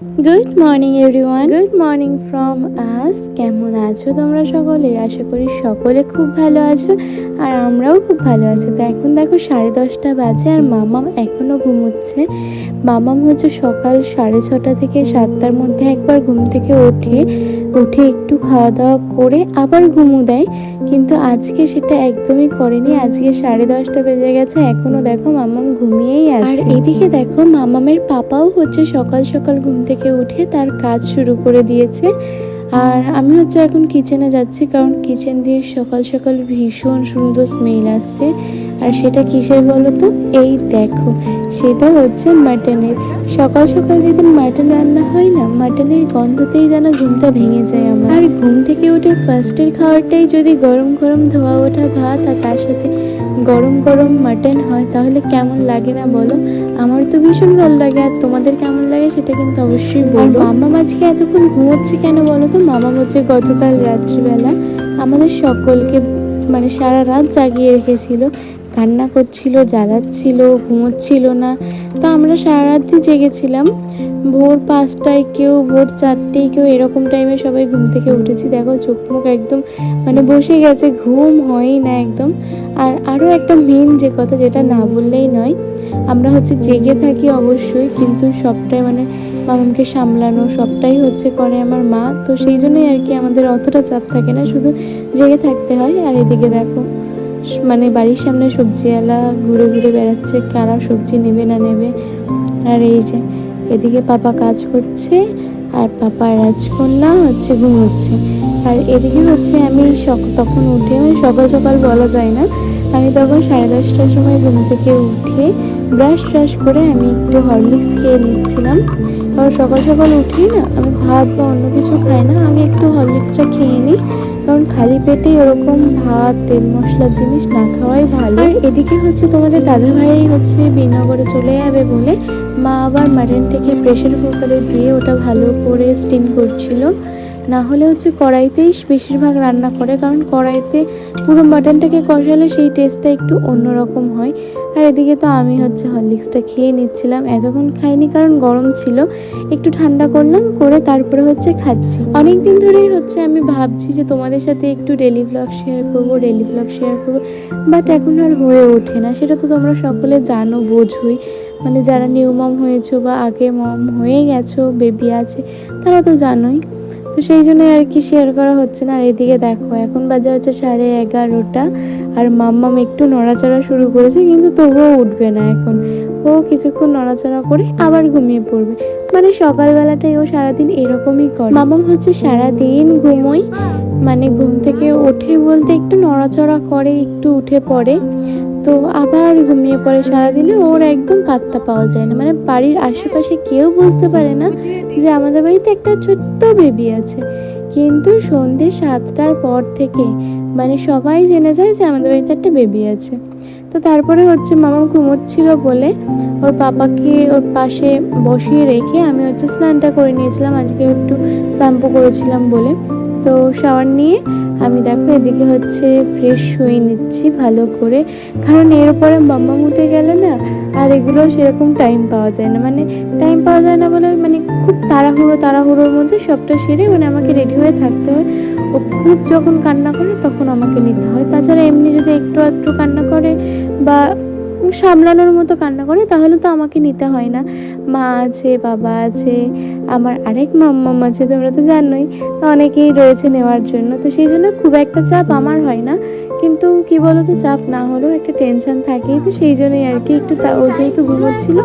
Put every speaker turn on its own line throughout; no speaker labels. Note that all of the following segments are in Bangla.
Good morning everyone good morning from us কেমন আছো তোমরা সকলে? আশা করি সকলে খুব ভালো আছো আর আমরাও খুব ভালো আছি। তো এখন দেখো সাড়ে দশটা বাজে আর মামাম এখনও ঘুমোচ্ছে। মামাম হচ্ছে সকাল সাড়ে ছটা থেকে সাতটার মধ্যে একবার ঘুম থেকে ওঠে উঠে একটু খাওয়া দাওয়া করে আবার ঘুমো দেয়। কিন্তু আজকে সেটা একদমই করেনি। আজকে সাড়ে দশটা বেজে গেছে। এখনও দেখো মামাম ঘুমিয়েই আছে। আর এদিকে দেখো মামামের পাপাও হচ্ছে সকাল সকাল ঘুম থেকে উঠে তার কাজ শুরু করে দিয়েছে। আর আমি হচ্ছে এখন কিচেনে যাচ্ছি কারণ কিচেন দিয়ে সকাল সকাল ভীষণ সুন্দর স্মেল আসছে। আর সেটা কিসের বলো তো এই দেখো, সেটা হচ্ছে মাটনের সকাল সকাল যেদিন মাটন রান্না হয় না মাটনের গন্ধতেই যেন ঘুমটা ভেঙে যায় আমার। আর ঘুম থেকে উঠে ফার্স্টের খাওয়ারটাই যদি গরম গরম ধোয়া ওঠা ভাত আর তার সাথে গরম গরম মাটন হয়, তাহলে কেমন লাগে না বলো? আমার তো ভীষণ ভালো লাগে আর তোমাদের কেমন লাগে সেটা কিন্তু অবশ্যই বলব মামা আজকে এতক্ষণ ঘুমোচ্ছে কেন বলো তো? মামা হচ্ছে গতকাল রাত্রিবেলা আমাদের সকলকে মানে সারা রাত জাগিয়ে রেখেছিল কান্না করছিল জ্বালাচ্ছিল ঘুমোচ্ছিল না। তো আমরা সারা রাতই জেগেছিলাম। ভোর পাঁচটায় কেউ ভোর চারটেয় কেউ এরকম টাইমে সবাই ঘুম থেকে উঠেছি। দেখো চোখ মুখ একদম মানে বসে গেছে ঘুম হয়ই না একদম। আর আরও একটা মেন যে কথা যেটা না বললেই নয় আমরা হচ্ছে জেগে থাকি অবশ্যই, কিন্তু সবটাই মানে মামাকে সামলানো, সবটাই হচ্ছে করে আমার মা। তো সেই জন্যই আর কি আমাদের অতটা চাপ থাকে না, শুধু জেগে থাকতে হয়। আর এদিকে দেখো মানে বাড়ির সামনে সবজিওয়ালা ঘুরে ঘুরে বেড়াচ্ছে, কারা সবজি নেবে না নেবে। আর এই যে, এদিকে পাপা কাজ করছে, আর পাপা রাজকন্যা হচ্ছে ঘুমোচ্ছে। আর এদিকে হচ্ছে আমি তখন উঠে মানে সকাল সকাল বলা যায় না। আমি তখন সাড়ে দশটার সময় ঘুম থেকে উঠে ব্রাশ ট্রাশ করে আমি একটু হরলিক্স খেয়ে নিচ্ছিলাম। কারণ সকাল সকাল উঠেই না আমি ভাত বা অন্য কিছু খাই না, আমি একটু হরলিক্সটা খেয়ে নিই। কারণ খালি পেটে ওরকম ভাত, তেল মশলার জিনিস না খাওয়াই ভালো। আর এদিকে হচ্ছে তোমাদের দাদা ভাই হচ্ছে বিনগরে চলে যাবে বলে মা আবার মাটনটাকে প্রেশার কুকারে দিয়ে ওটা ভালো করে স্টিম করছিল। না হলে হচ্ছে কড়াইতেই বেশিরভাগ রান্না করে, কারণ কড়াইতে পুরো মাটনটাকে কষালে সেই টেস্টটা একটু অন্যরকম হয়। আর এদিকে তো আমি হচ্ছে হরলিক্সটা খেয়ে নিচ্ছিলাম, এতক্ষণ খাইনি কারণ গরম ছিল, একটু ঠান্ডা করলাম, করে তারপরে হচ্ছে খাচ্ছি। অনেক দিন ধরেই হচ্ছে আমি ভাবছি যে তোমাদের সাথে একটু ডেলি ব্লগ শেয়ার করব ডেলি ব্লগ শেয়ার করব বাট এখন আর হয়ে ওঠে না। সেটা তো তোমরা সকলে জানো, বোঝোই। মানে যারা নিউ মম হয়েছো বা আগে মম হয়ে গেছো বেবি আছে, তারা তো জানোই। সেই জন্য আর কি শেয়ার করা হচ্ছে না। আর এদিকে দেখো, এখন বাজে হচ্ছে সাড়ে এগারোটা আর মাম্মাম একটু নড়াচড়া শুরু করেছে, কিন্তু তবুও উঠবে না এখন। ও কিছুক্ষণ নড়াচড়া করে আবার ঘুমিয়ে পড়বে। মানে সকালবেলাটাই ও সারাদিন এরকমই করে। মামাম হচ্ছে সারাদিন ঘুমোই মানে ঘুম থেকে ওঠে বলতে একটু নড়াচড়া করে, একটু উঠে পড়ে। তো আবার ঘুমিয়ে পড়ে সারাদিনে, ওর একদম পাত্তা পাওয়া যায় না। মানে বাড়ির আশেপাশে কেউ বুঝতে পারে না যে আমাদের বাড়িতে একটা ছোট্ট বেবি আছে। কিন্তু সন্ধে সাতটার পর থেকে মানে সবাই জেনে যায় যে আমাদের বাড়িতে একটা বেবি আছে। তো তারপরে হচ্ছে মামা ঘুমোচ্ছিল বলে ওর পাপাকে ওর পাশে বসিয়ে রেখে আমি হচ্ছে স্নানটা করে নিয়েছিলাম। আজকে একটু শ্যাম্পু করেছিলাম বলে। তো শাওয়ার নিয়ে আমি দেখো এদিকে হচ্ছে ফ্রেশ হয়ে নিচ্ছি ভালো করে। কারণ এর পরে মাম্মা মুটে গেলে না, আর এগুলো সেরকম টাইম পাওয়া যায় না। মানে টাইম পাওয়া যায় না বলে মানে খুব তাড়াহুড়ো, তাড়াহুড়োর মধ্যে সবটা সেরে মানে আমাকে রেডি হয়ে থাকতে হয়। ও খুব যখন কান্না করে তখন আমাকে নিতে হয়। তাছাড়া এমনি যদি একটু একটু কান্না করে বা সামলানোর মতো কান্না করে, তাহলে তো আমাকে নিতে হয় না। মা আছে, বাবা আছে, আমার আরেক মাম্মাম আছে, তোমরা তো জানোই। তো অনেকেই রয়েছে নেওয়ার জন্য। তো সেই জন্য খুব একটা চাপ আমার হয় না। কিন্তু কি বলতো, চাপ না হলেও একটা টেনশন থাকেই। তো সেই জন্যই আর কি, একটু ও যেহেতু ঘুমোচ্ছিল,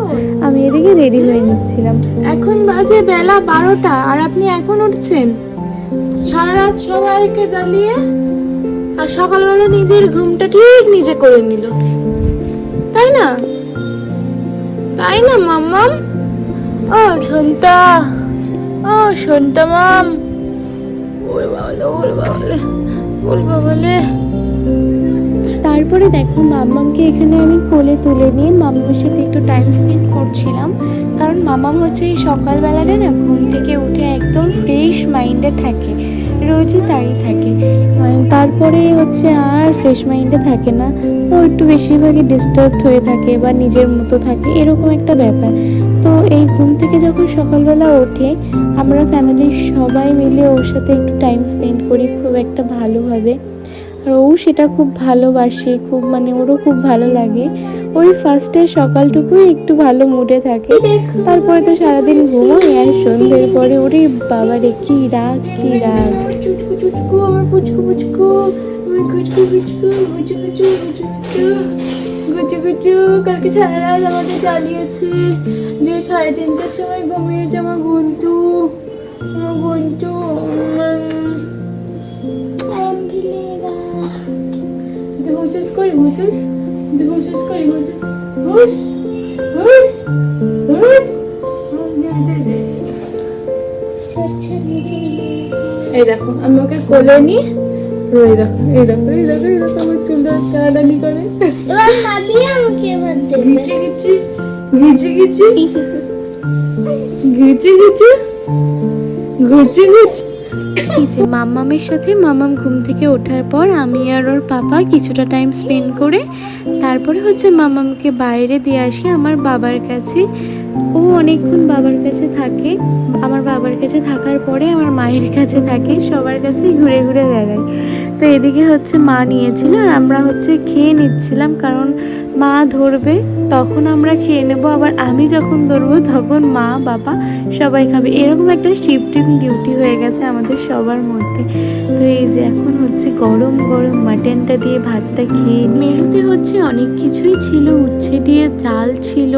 আমি এদিকে রেডি হয়ে নিচ্ছিলাম।
এখন বাজে বেলা বারোটা, আর আপনি এখন উঠছেন? সারা রাত সবাইকে জ্বালিয়ে আর সকালবেলা নিজের ঘুমটা ঠিক নিজে করে নিল। তাই না? তাই না মাম্মাম ও, সন্তা। ও, সন্তা মাম। ওর বাবালে ওর বাবালে ওর বাবালে।
তারপরে দেখো মাম্মামকে এখানে আমি কোলে তুলে নিয়ে মাম্মার সাথে একটু টাইম স্পেন্ড করছিলাম। কারণ মামাম হচ্ছে এই সকালবেলাটা না, ঘুম থেকে উঠে একদম ফ্রেশ মাইন্ডে থাকে। রোজই তাই থাকে। মানে তারপরে হচ্ছে আর ফ্রেশ মাইন্ডে থাকে না। ও একটু বেশিরভাগই ডিস্টার্ব হয়ে থাকে বা নিজের মতো থাকে, এরকম একটা ব্যাপার। তো এই ঘুম থেকে যখন সকালবেলা ওঠে, আমরা ফ্যামিলির সবাই মিলে ওর সাথে একটু টাইম স্পেন্ড করি খুব একটা ভালোভাবে। আর ও সেটা খুব ভালোবাসে, খুব মানে ওরও খুব ভালো লাগে। ওই ফার্স্টে সকালটুকুই একটু ভালো মুডে থাকে। তারপরে তো সারাদিন ঘুমোয় আর সন্ধ্যের পরে ওরে বাবা রে কি রাগ কি রাগ।
আমার পুচকু পুচকু আমার কুচকু কুচকু গুচু গুচু গুচু গুচু গুচু গুচু কালকে সারা রাত আমাদের জ্বালিয়েছে দিয়ে সাড়ে তিনটের সময় ঘুমিয়েছে আমার ঘন্টু আমার ঘন্টু হুসুস করি হুসুস হুস হুস এই দেখো, আমি ওকে কোলে নি এই দেখো এই দেখো এই দেখো এই দেখো, আমার চুলটা করে। ঘিচি ঘিচি ঘিচি ঘিচি ঘিচি, ঘুচি ঘুচি।
এই যে মাম্মামের সাথে মামাম ঘুম থেকে ওঠার পর আমি আর ওর পাপা কিছুটা টাইম স্পেন্ড করে তারপরে হচ্ছে মামামকে বাইরে দিয়ে আসি আমার বাবার কাছে। ও অনেকক্ষণ বাবার কাছে থাকে। আমার বাবার কাছে থাকার পরে আমার মায়ের কাছে থাকে, সবার কাছেই ঘুরে ঘুরে বেড়ায়। তো এদিকে হচ্ছে মা নিয়েছিল আর আমরা হচ্ছে খেয়ে নিচ্ছিলাম কারণ মা ধরবে, তখন আমরা খেয়ে নেব। আবার আমি যখন ধরবো, তখন মা, বাবা সবাই খাবে। এরকম একটা শিফটিং ডিউটি হয়ে গেছে আমাদের সবার মধ্যে। তো এই যে এখন হচ্ছে গরম গরম মাটনটা দিয়ে ভাতটা খেয়ে মেনুতে হচ্ছে অনেক কিছুই ছিল। উচ্ছে দিয়ে ডাল ছিল,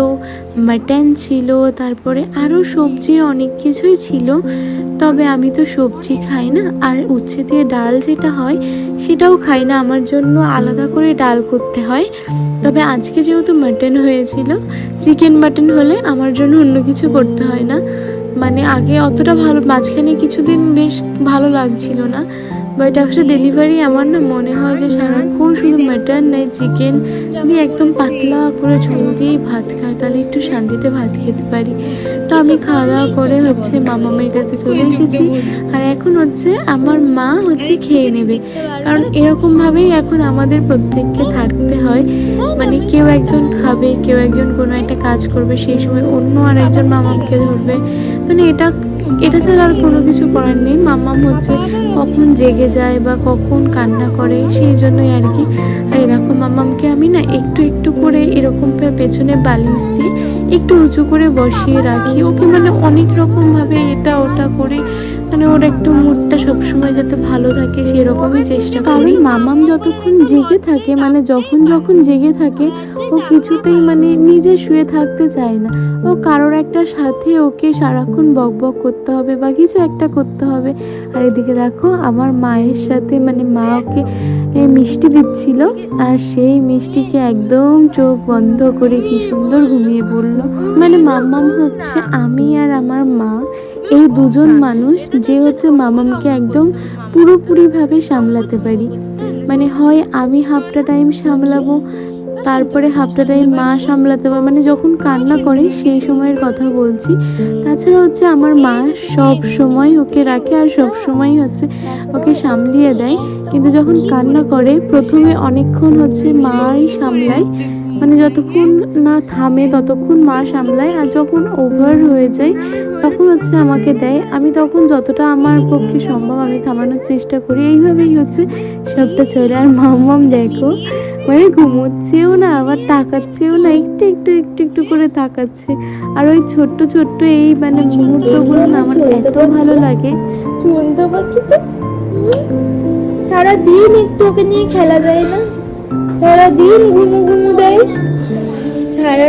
মাটন ছিল, তারপরে আরও সবজির অনেক কিছুই ছিল। তবে আমি তো সবজি খাই না। আর উচ্ছে দিয়ে ডাল যেটা হয়, সেটাও খাই না। আমার জন্য আলাদা করে ডাল করতে হয়। তবে আজকে যেহেতু মাটন হয়েছিল চিকেন মাটন হলে আমার জন্য অন্য কিছু করতে হয় না। মানে আগে অতটা ভালো, মাঝখানে কিছুদিন বেশ ভালো লাগছিল না। বাট আফটার ডেলিভারি আমার না মনে হয় যে সারাক্ষণ শুধু মাটন নেই চিকেন দিয়ে একদম পাতলা করে ঝোল দিয়েই ভাত খাই তাহলে একটু শান্তিতে ভাত খেতে পারি। তো আমি খাওয়া দাওয়া করে হচ্ছে মামামের কাছে চলে এসেছি। আর এখন হচ্ছে আমার মা হচ্ছে খেয়ে নেবে। কারণ এরকমভাবেই এখন আমাদের প্রত্যেককে থাকতে হয়। মানে কেউ একজন খাবে, কেউ একজন কোনো একটা কাজ করবে, সেই সময় অন্য আর একজন মামামকে ধরবে। মানে এটা এটা ছাড়া আর কোনো কিছু করার নেই। মামাম হচ্ছে কখন জেগে যায় বা কখন কান্না করে, সেই জন্যই আর কি। আর দেখো মামামকে আমি না একটু একটু করে এরকম পেছনে বালিশ দিয়ে একটু উঁচু করে বসিয়ে রাখি। ওকে মানে অনেক রকমভাবে এটা ওটা করে মানে ওর একটু মুডটা সবসময় যাতে ভালো থাকে সেরকমই চেষ্টা করি। মামাম যতক্ষণ জেগে থাকে মানে যখন যখন জেগে থাকে ও কিছুতেই মানে নিজে শুয়ে থাকতে চায় না। ও কারোর একটা সাথে ওকে সারাক্ষণ বক বক করতে হবে বা কিছু একটা করতে হবে। আর এদিকে দেখো, আমার মায়ের সাথে মানে মা ওকে মিষ্টি দিচ্ছিল আর সেই মিষ্টিকে একদম চোখ বন্ধ করে কি সুন্দর ঘুমিয়ে পড়ল। মানে মাম্মাম হচ্ছে আমি আর আমার মা, এই দুজন মানুষ যে হচ্ছে মামামকে একদম পুরোপুরিভাবে সামলাতে পারি। মানে হয় আমি হাফটা টাইম সামলাবো তারপরে হাফটা টাইম মা সামলাতে পারে মানে যখন কান্না করে, সেই সময়ের কথা বলছি। তাছাড়া হচ্ছে আমার মা সব সময় ওকে রাখে আর সব সময় হচ্ছে ওকে সামলিয়ে দেয়। কিন্তু যখন কান্না করে, প্রথমে অনেকক্ষণ হচ্ছে মাই সামলায়। মানে যতক্ষণ না থামে, ততক্ষণ মা সামলায় আর যখন ওভার হয়ে যায়, তখন হচ্ছে আমাকে দেয়। আমি তখন যতটা আমার পক্ষে সম্ভব আমি থামানোর চেষ্টা করি। এইভাবেই হচ্ছে সবটা চলে। আর মাম্মাম দেখো মানে ঘুমোচ্ছেও না, আবার তাকাচ্ছেও না, একটু একটু একটু একটু করে তাকাচ্ছে। আর ওই ছোট্ট ছোট্ট এই মানে মুহূর্তগুলো না আমার এত ভালো লাগে।
সারাদিন একটু ওকে নিয়ে খেলা যায় না? সারাদিন ঘুমু ঘুমু দেয়। সারা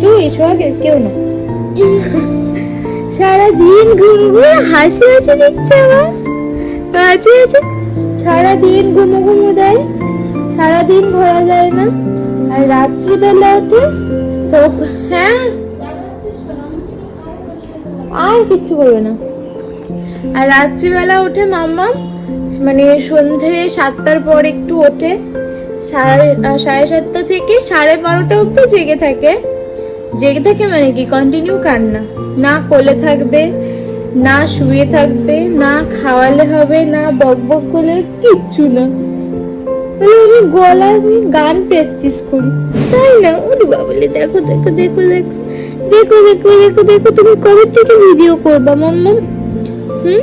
তুই এসো আগে, কেউ না। সারাদিন ঘুমু ঘুমু, হাসি হাসি দিচ্ছে আবার আছে আছে সারাদিন ঘুমু ঘুমু দেয়। সারাদিন ধরা যায় না। আর রাত্রিবেলা উঠে তো হ্যাঁ? আর কিচ্ছু করবে না। আর রাত্রিবেলা ওঠে মাম্মা মানে সন্ধে সাতটার পর একটু ওঠে। সাড়ে সাড়ে সাতটা থেকে সাড়ে বারোটা অবধি জেগে থাকে। জেগে থাকে মানে কি? কন্টিনিউ কান্না। না কোলে থাকবে, না শুয়ে থাকবে, না খাওয়ালে হবে, না বক বক করলে কিচ্ছু না। আমি গলা দিয়ে গান প্র্যাকটিস করি। তাই না? ওরে বাবলে দেখো দেখো দেখো দেখো
দেখো দেখো দেখো দেখো, তুমি কবে থেকে ভিডিও করবা, মাম্মা? হুম?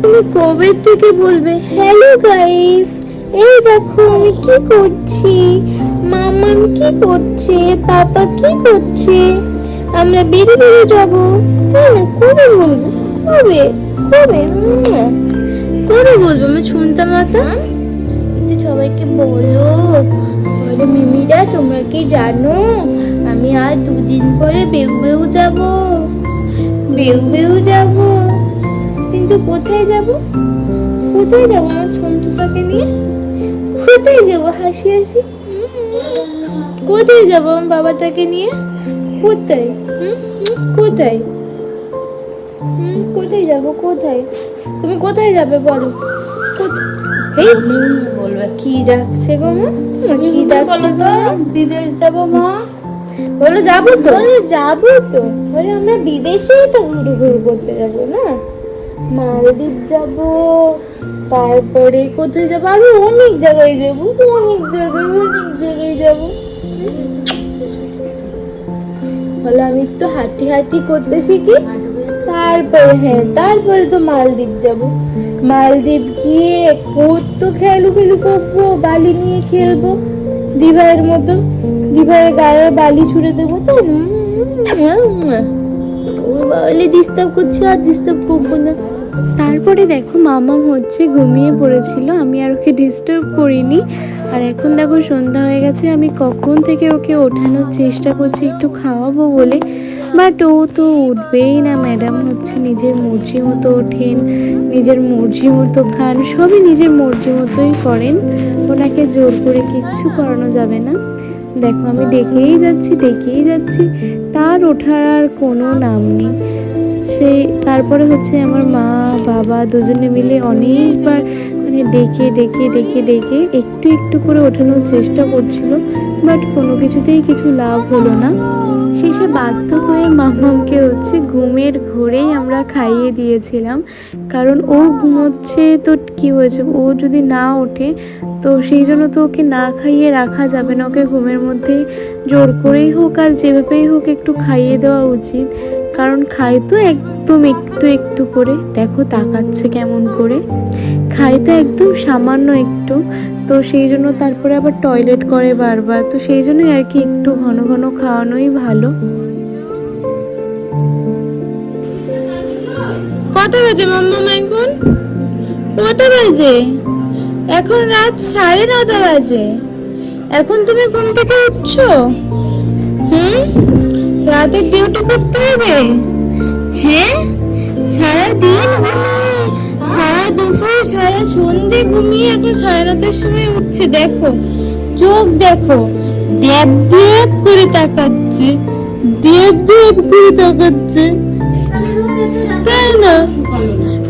তুমি কবে থেকে বলবে? হ্যালো গাইস এই দেখো আমি কি করছি? মামাম কি করছে? পাপা কি করছে? আমরা বেরিয়ে বেরিয়ে যাব। তাই না কবে বলব? কবে? কবে? কবে বলব? আমি শুনতাম মাতা। একটু সবাইকে বলো। বলো, মিমিরা, তোমরা কি জানো? আমি আর দুদিন পরে বেউ বেউ যাব। বেউ বেউ যাব। কিন্তু কোথায় যাব? কোথায় যাব আমার ছন্তুটাকে নিয়ে? কোথায় যাব? হাসি হাসি? কোথায় যাব আমার বাবাটাকে নিয়ে? কোথায়? কোথায়? কোথায় যাব? কোথায়? তুমি কোথায় যাবে বলো? এই বলবে কি ডাকছে গো মা? কি ডাকছে গো বিদেশ যাব মা? বলো যাব তো। বলে যাব তো। বলে আমরা বিদেশেই তো ঘুরে ঘুরে করতে যাব না? মালদ্বীপ যাব, তারপরে কোথায় যাব? আরও অনেক জায়গায় যাব, অনেক জায়গায় অনেক জায়গায় যাব। বলে, আমি একটু হাঁটি হাঁটি করতে শিখি। তারপরে হ্যাঁ তারপরে তো মালদ্বীপ যাব। মালদ্বীপ গিয়ে কত খেলু খেলু করব, বালি নিয়ে খেলব। দিভাইয়ের মতো, দিভাইয়ের গায়ে বালি ছুড়ে দেবো তো বাবালে ডিস্টার্ব করছে আর ডিস্টার্ব করব না। তারপরে দেখো মামাম হচ্ছে ঘুমিয়ে পড়েছিল, আমি আর ওকে ডিস্টার্ব করিনি। আর এখন দেখো সন্ধ্যা হয়ে গেছে, আমি কখন থেকে ওকে ওঠানোর চেষ্টা করছি একটু খাওয়াবো বলে। বাট ও তো উঠবেই না ম্যাডাম হচ্ছে নিজের মর্জি মতো ওঠেন, নিজের মর্জি মতো খান, সবই নিজের মর্জি মতোই করেন। ওনাকে জোর করে কিচ্ছু করানো যাবে না। দেখো আমি ডেকেই যাচ্ছি ডেকেই যাচ্ছি। তার ওঠার আর কোনো নাম নেই। সেই তারপরে হচ্ছে আমার মা, বাবা দুজনে মিলে অনেকবার মানে ডেকে ডেকে ডেকে ডেকে একটু একটু করে ওঠানোর চেষ্টা করছিল, বাট কোনো কিছুতেই কিছু লাভ হলো না। শেষে বাধ্য হয়ে মামামকে হচ্ছে ঘুমের ঘোরেই আমরা খাইয়ে দিয়েছিলাম। কারণ ও ঘুমোচ্ছে তো কি হয়েছে? ও যদি না ওঠে, তো সেই জন্য তো ওকে না খাইয়ে রাখা যাবে না। ওকে ঘুমের মধ্যে জোর করেই হোক আর যেভাবেই হোক একটু খাইয়ে দেওয়া উচিত। কারণ খায় তো একদম একটু একটু করে। দেখো তাকাচ্ছে কেমন করে। খায় তো একদম সামান্য একটু। তো সেই জন্য তারপরে আবার টয়লেট করে বারবার। তো সেই জন্যই আর কি একটু ঘন ঘন খাওয়ানোই ভালো।
কটা বাজে মাম্মা এখন? কটা বাজে? এখন রাত সাড়ে নটা বাজে। এখন তুমি ঘুম থেকে উঠছো? হুম? রাতের ডিউটি করতে হবে? হ্যাঁ? সারা দিন ঘুমিয়ে সারা দুপুর, সারা সন্ধে ঘুমিয়ে এখন সাড়ে রাতের সময় উঠছে, দেখো। চোখ দেখো দেব দেব করে তাকাচ্ছে দেব দেব করে তাকাচ্ছে। তাই না?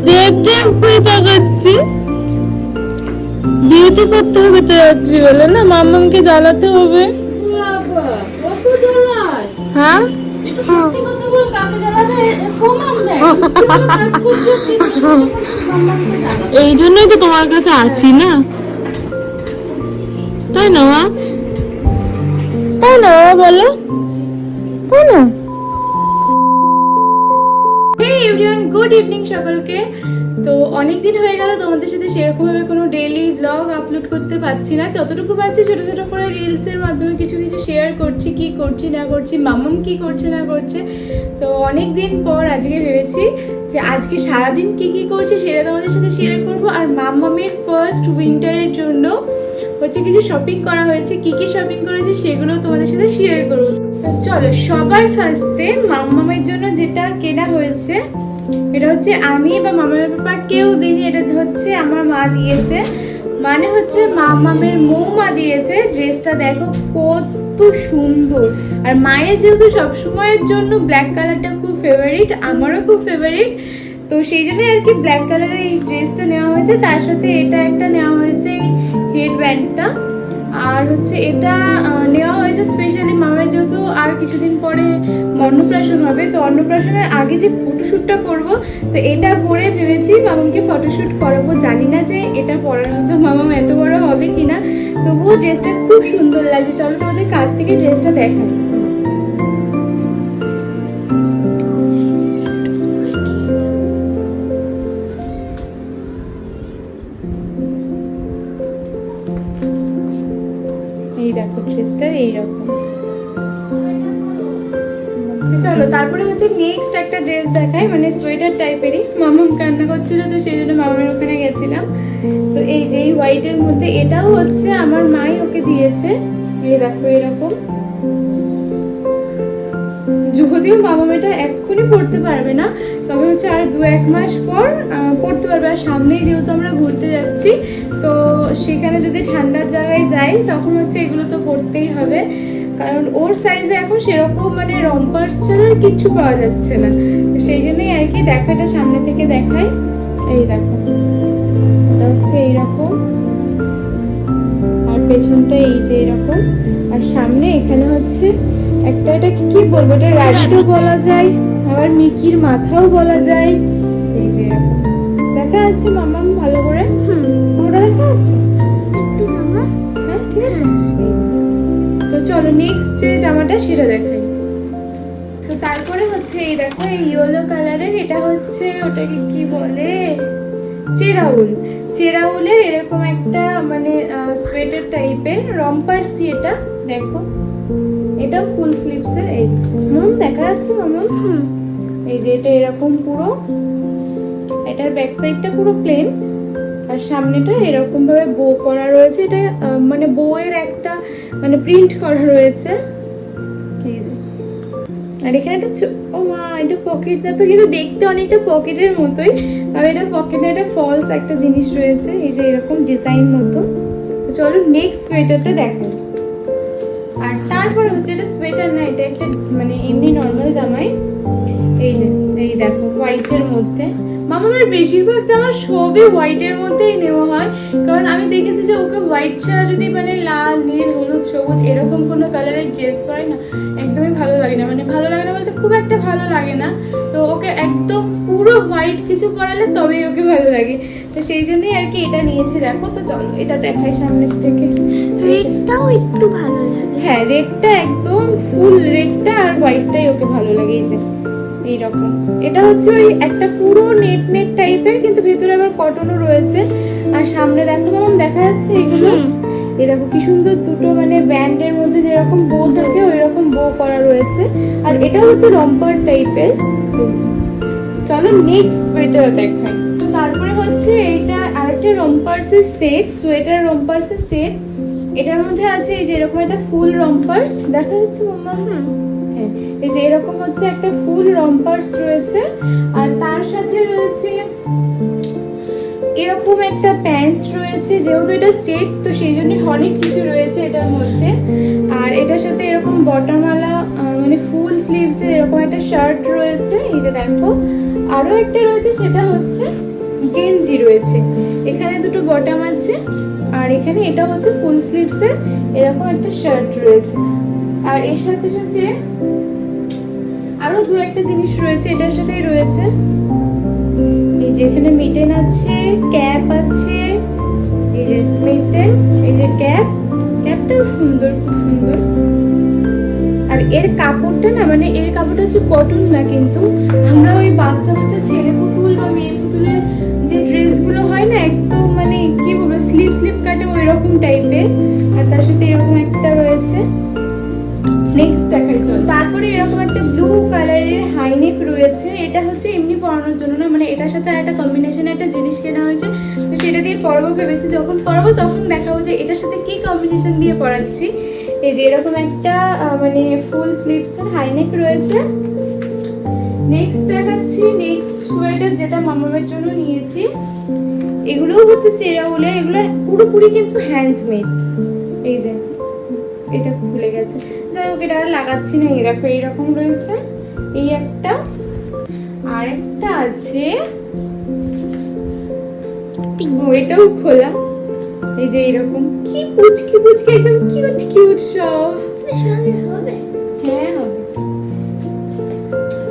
দেব দেব করে তাকাচ্ছে। ডিউটি করতে হবে তো যাচ্ছি বলে না? মামামকে জ্বালাতে হবে। হ্যাঁ? এই জন্যই তো তোমার কাছে আছি না। তাই না মা? তাই না মা বলো। তাই না? গুড ইভিনিং সকলকে। তো অনেক দিন হয়ে গেল তোমাদের সাথে সেরকমভাবে কোনো ডেইলি ব্লগ আপলোড করতে পারছি না। যতটুকু পারছি ছোটো ছোটো করে রিলসের মাধ্যমে কিছু কিছু শেয়ার করছি, কি করছি, না করছি, মামাম কি করছে, না করছে। তো অনেক দিন পর আজকে ভেবেছি যে আজকে সারাদিন কি কি করছি সেটা তোমাদের সাথে শেয়ার করব। আর মামামের ফার্স্ট উইন্টারের জন্য হচ্ছে কিছু শপিং করা হয়েছে, কি কি শপিং করেছি সেগুলো তোমাদের সাথে শেয়ার করব। তো চলো, সবার ফার্স্টে মামামের জন্য যেটা কেনা হয়েছে এটা হচ্ছে আমি বা মামামের পাপা কেউ দিইনি এটা হচ্ছে আমার মা দিয়েছে। মানে হচ্ছে মামামের মৌমা দিয়েছে, ড্রেসটা দেখো কত সুন্দর। আর মায়ের যেহেতু সবসময়ের জন্য ব্ল্যাক কালারটা খুব ফেভারিট আমারও খুব ফেভারিট তো সেই জন্য আর কি ব্ল্যাক কালারের এই ড্রেসটা নেওয়া হয়েছে, তার সাথে এটা একটা নেওয়া হয়েছে এই হেড আর হচ্ছে এটা নেওয়া হয়েছে স্পেশালি মামের যেহেতু আর কিছুদিন পরে অন্নপ্রাশন হবে তো অন্নপ্রাশনের আগে যে ফটোশ্যুটটা করব, তো এটা পরে ভেবেছি মামাকে ফটোশ্যুট করাবো। জানি না যে এটা পরার মতো মামাম এত বড় হবে কিনা। তবুও ড্রেসটা খুব সুন্দর লাগছে। চলো তোমাদের কাছ থেকে ড্রেসটা দেখাই। কান্না করছিল তো সেই জন্য মামার ওখানে গেছিলাম। তো এই যে হোয়াইটের মধ্যে, এটাও হচ্ছে আমার মাই ওকে দিয়েছে। দেখো, এরকম। যদিও বাবা মেয়েটা এক্ষুনি পড়তে পারবে না, তবে হচ্ছে আর দু এক মাস পর পড়তে পারবে। আর সামনেই যেহেতু আমরা ঘুরতে যাচ্ছি, তো সেখানে যদি ঠান্ডার জায়গায় যাই, তখন হচ্ছে এগুলো তো পড়তেই হবে। কারণ ওর সাইজে এখন সেরকম মানে রম্পার্স ছাড়া আর কিচ্ছু পাওয়া যাচ্ছে না। সেই জন্যই আর কি দেখাটা সামনে থেকে দেখাই। এই দেখো। এটা হচ্ছে এইরকম। আর পেছনটা এই যে এরকম। আর সামনে এখানে হচ্ছে একটা এটা কি বলব? এটা র্যাবিটও বলা যায় আবার মিকির মাথাও বলা যায়। এই যে দেখা যাচ্ছে মামা ভালো করে? ওটা দেখা যাচ্ছে?
একটু মামা
হ্যাঁ ঠিক আছে। চলো নেক্সট যে জামাটা সেটা দেখাই। তো তারপরে হচ্ছে এই দেখো এই ইয়েলো কালারের এটা হচ্ছে ওটাকে কি বলে? চেরাউল। চেরাউলের এরকম একটা মানে সোয়েটার টাইপের রম্পার্সি এটা দেখো। এটাও ফুল স্লিভসের এই মাম দেখা যাচ্ছে মামা? এই যে এটা এরকম পুরো। এটার ব্যাক সাইডটা পুরো প্লেন আর সামনেটা এরকম ভাবে বো করা রয়েছে। এটা মানে বউয়ের একটা মানে প্রিন্ট করা রয়েছে। এই যে। আর এখানে একটা ও মা, এটা পকেট না তো, কিন্তু দেখতে অনেকটা পকেটের মতোই। আর এটা পকেটে একটা ফলস একটা জিনিস রয়েছে। এই যে এরকম ডিজাইন মতো। চলো নেক্সট সোয়েটারটা দেখাই আর তারপরে হচ্ছে এটা সোয়েটার না, এটা একটা মানে এমনি নর্মাল জামাই। এই যে, এই দেখো হোয়াইটের মধ্যে। মামার বেশিরভাগ জামা সবই হোয়াইটের মধ্যেই নেওয়া হয়। কারণ আমি দেখেছি যে ওকে হোয়াইট ছাড়া যদি মানে লাল নীল হলুদ সবুজ এরকম কোনো কালারের ড্রেস পরে না একদমই ভালো লাগে না। মানে ভালো লাগে না বলতে খুব একটা ভালো লাগে না। তো ওকে একদম পুরো হোয়াইট কিছু পরালে তবেই ওকে ভালো লাগে। তো সেই জন্যই আর কি এটা নিয়েছি। দেখো তো চলো এটা দেখাই সামনের থেকে।
রেডটাও একটু ভালো লাগে।
হ্যাঁ রেডটা একদম ফুল রেডটা আর হোয়াইটটাই ওকে ভালো লাগে এই যে। এইরকম। এটা হচ্ছে ওই একটা পুরো নেট নেট টাইপের কিন্তু ভেতরে আবার কটনও রয়েছে। আর সামনে দেখো মাম দেখা যাচ্ছে এগুলো। এই দেখো কি সুন্দর দুটো মানে ব্যান্ডের মধ্যে যেরকম বো থাকে ওই রকম বো করা রয়েছে। আর এটা হচ্ছে রম্পার টাইপের। চলো নেক্সট সোয়েটার দেখাই। তো তারপরে হচ্ছে এইটা আরেকটা রম্পার্সের সেট সোয়েটার রম্পার্সের সেট এটার মধ্যে আছে এই যে এরকম একটা ফুল রম্পার্স দেখা যাচ্ছে মাম্মা? এই যে এরকম হচ্ছে একটা ফুল রম্পার্স রয়েছে, আর তার সাথে রয়েছে এরকম একটা প্যান্ট রয়েছে, যেহেতু এটা সেট, তো সেই জন্য অনেক কিছু রয়েছে এটার মধ্যে। আর এটার সাথে এরকম বটামালা মানে ফুল স্লিভস এরকম একটা শার্ট রয়েছে, এই যে দেখো। আরও একটা রয়েছে, সেটা হচ্ছে গেঞ্জি রয়েছে। এখানে দুটো বটাম আছে, আর এখানে এটা হচ্ছে ফুল স্লিভসের এরকম একটা শার্ট রয়েছে। আর এর সাথে সাথে আরও দু একটা জিনিস রয়েছে, এটার সাথেই রয়েছে। এই যে এখানে মিটেন আছে ক্যাপ আছে, এই যে মিটেন এই যে ক্যাপ ক্যাপটাও সুন্দর, খুব সুন্দর। আর এর কাপড়টা না মানে এর কাপড়টা হচ্ছে কটন না, কিন্তু আমরা ওই বাচ্চা বাচ্চা ছেলে পুতুল বা মেয়ে পুতুলের যে ড্রেসগুলো হয় না, একদম মানে কি বলব স্লিপ স্লিপ কাটে ওই রকম টাইপের আর তার সাথে এরকম একটা রয়েছে। নেক্সট দেখাই চল তারপরে এরকম একটা ব্লু কালারের হাইনেক রয়েছে। এটা হচ্ছে এমনি পরানোর জন্য না মানে এটার সাথে একটা কম্বিনেশনে একটা জিনিস কেনা হয়েছে। তো সেটা দিয়ে পরাবো ভেবেছি। যখন পরাবো তখন দেখাবো যে এটার সাথে কি কম্বিনেশন দিয়ে পরাচ্ছি। এই যে এরকম একটা মানে ফুল স্লিভস এর হাইনেক রয়েছে। নেক্সট দেখাচ্ছি। নেক্সট সোয়েটার যেটা মামামের জন্য নিয়েছি। এগুলোও হচ্ছে চেরা উলের এগুলো পুরোপুরি কিন্তু হ্যান্ডমেড এই যে, এটা খুলে গেছে। হোক, এটা আর লাগাচ্ছি না। এই দেখো, এইরকম রয়েছে। এই একটা। আর একটা আছে এটাও খোলা। এই যে এইরকম। কি পুচকি পুচকি, একদম কিউট কিউট সব। হ্যাঁ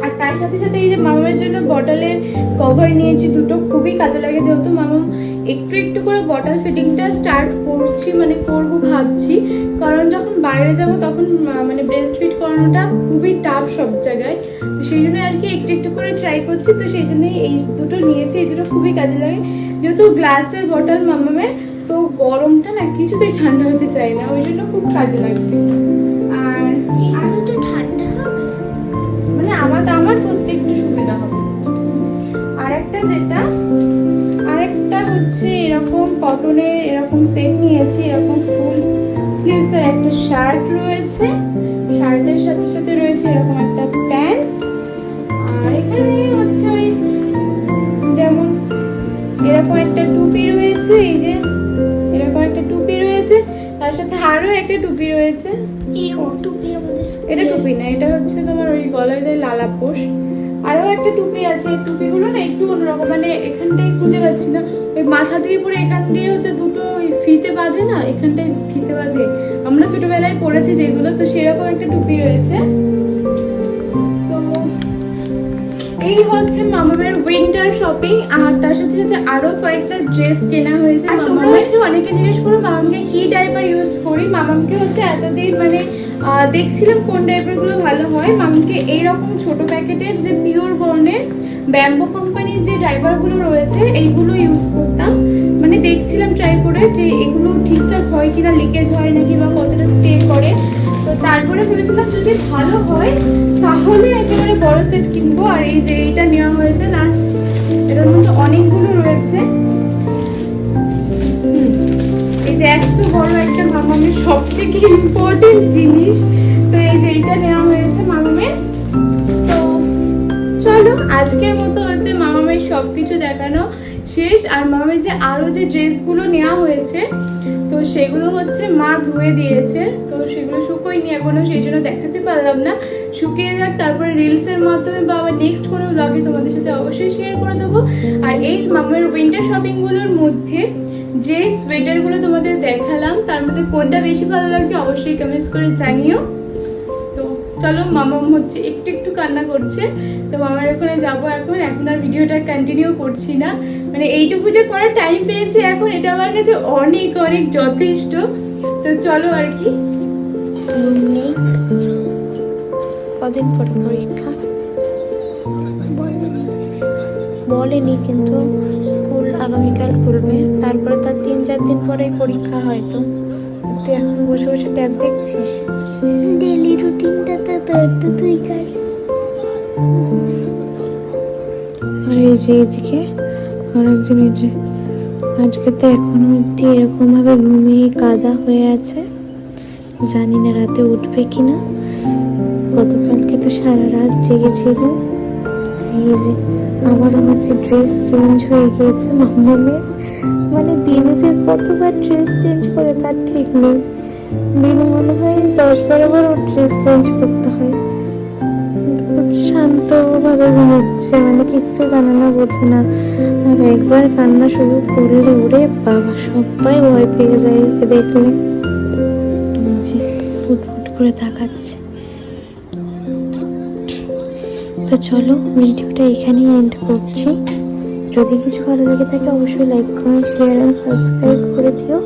আর তার সাথে সাথে এই যে মামার জন্য বটলের কভার নিয়েছি। দুটো খুবই কাজে লাগে, যেহেতু মামা একটু একটু করে বটল ফিটিংটা স্টার্ট করছি মানে করব ভাবছি। কারণ যখন বাইরে যাব তখন মানে ব্রেস্ট ফিট করানোটা খুবই টাফ সব জায়গায়। তো সেই জন্য আর কি একটু একটু করে ট্রাই করছি, তো সেই জন্যই এই দুটো নিয়েছি, এই দুটো খুবই কাজে লাগে। যেহেতু গ্লাসের বটল মামামের তো গরমটা না কিছুতেই ঠান্ডা হতে চায় না, ওই জন্য খুব কাজে লাগবে। কটনের এরকম সেট নিয়েছি এরকম ফুল স্লিভসের একটা শার্ট রয়েছে। শার্টের সাথে সাথে রয়েছে এরকম একটা প্যান্ট আর এখানে হচ্ছে ওই যেমন এরকম একটা টুপি রয়েছে এই যে এরকম একটা টুপি রয়েছে তার সাথে আরও একটা টুপি রয়েছে। এটা টুপি না এটা হচ্ছে তোমার ওই গলায় দেয় লালা পোষ। আরও একটা টুপি আছে এই টুপিগুলো না একটু অন্যরকম মানে এখানটাই খুঁজে পাচ্ছি না। ওই মাথা দিয়ে পরে এখান দিয়ে হচ্ছে দুটো ওই ফিতে বাঁধে না এখানটায় ফিতে বাঁধে। আমরা ছোটবেলায় পড়েছি যেগুলো তো সেরকম একটা টুপি রয়েছে। তো এই হচ্ছে মামামের উইন্টার শপিং আর তার সাথে সাথে আরও কয়েকটা ড্রেস কেনা হয়েছে। আর তোমরা হচ্ছে অনেকে জিজ্ঞেস করো মামামকে কি ডাইপার ইউজ করি? মামামকে হচ্ছে এতদিন মানে দেখছিলাম কোন ডাইপারগুলো ভালো হয়। মামামকে এইরকম ছোট প্যাকেটের যে পিওর বর্ণের ব্যাম্বো যে ড্রাইভারগুলো রয়েছে, এইগুলো ইউজ করতাম। মানে দেখছিলাম ট্রাই করে যে এগুলো ঠিকঠাক হয় কিনা লিকেজ হয় নাকি বা কতটা স্টে করে। তো তারপরে ভেবেছিলাম যদি ভালো হয়, তাহলে একেবারে বড় সেট কিনবো। আর এই যে এইটা নেওয়া হয়েছে লাস্ট এটার মধ্যে অনেকগুলো রয়েছে। এই যে এত বড় একটা মামামের সব থেকে ইম্পর্টেন্ট জিনিস, তো এই যে এইটা নেওয়া হয়েছে মামামের। চলো, আজকের মতো হচ্ছে মামামের সব কিছু দেখানো শেষ। আর মামামের যে আরও যে ড্রেসগুলো নেওয়া হয়েছে, তো সেগুলো হচ্ছে মা ধুয়ে দিয়েছে। তো সেগুলো শুকোয়নি এখনও, সেই জন্য দেখাতে পারলাম না। শুকিয়ে যাক, তারপরে রিলসের মাধ্যমে বা আবার নেক্সট কোনো ব্লগে তোমাদের সাথে অবশ্যই শেয়ার করে দেবো। আর এই মামার উইন্টার শপিংগুলোর মধ্যে যে সোয়েটারগুলো তোমাদের দেখালাম, তার মধ্যে কোনটা বেশি ভালো লাগছে অবশ্যই কমেন্টস করে জানিও। তো চলো, মামাম হচ্ছে একটু একটু কান্না করছে। তো মামার ওখানে যাব এখন। এখন আর ভিডিওটা কন্টিনিউ করছি না। মানে এইটুকু যে করার টাইম পেয়েছি এখন এটা আমার কাছে অনেক অনেক যথেষ্ট। তো চলো আর কি।
নেই কদিন পরে পরীক্ষা। বলেনি কিন্তু স্কুল আগামীকাল খুলবে। তারপরে তার তিন চার দিন পরেই পরীক্ষা হয়তো তুই এখন বসে বসে ট্যাব দেখছিস?
ডেলি রুটিনটা তো তোর তো তুই কর।
এই যে এদিকে আর একজন এই যে আজকে তো এখনও অব্দি এরকমভাবে ঘুমিয়ে কাদা হয়ে আছে। জানি না রাতে উঠবে কি না গতকালকে তো সারা রাত জেগেছিল। এই যে আবারও যে ড্রেস চেঞ্জ হয়ে গিয়েছে মাম্মামের মানে দিনে যে কতবার ড্রেস চেঞ্জ করে তার ঠিক নেই। দিনে মনে হয় দশ বারো বার ড্রেস চেঞ্জ করতে হয়। শান্তভাবে ঘুমোচ্ছে মানে কিচ্ছু জানে না, বোঝে না। আর একবার কান্না শুরু করলে উড়ে বাবা, সবাই ভয় পেয়ে যায় ওকে দেখলে ফুটফুট করে তাকাচ্ছে। তো চলো, ভিডিওটা এখানেই এন্ড করছি। যদি কিছু ভালো লেগে থাকে, অবশ্যই like comment share and subscribe করে দিও।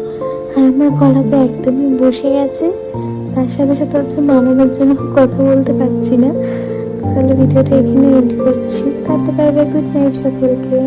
আর আমার গলা তো একদমই বসে গেছে। তার সাথে সাথে হচ্ছে মামার জন্য কথা বলতে পারছি না। চলো ভিডিওটা এখানে এন্ড করছি। তারপর বাই বাই গুড নাইট সকলকে।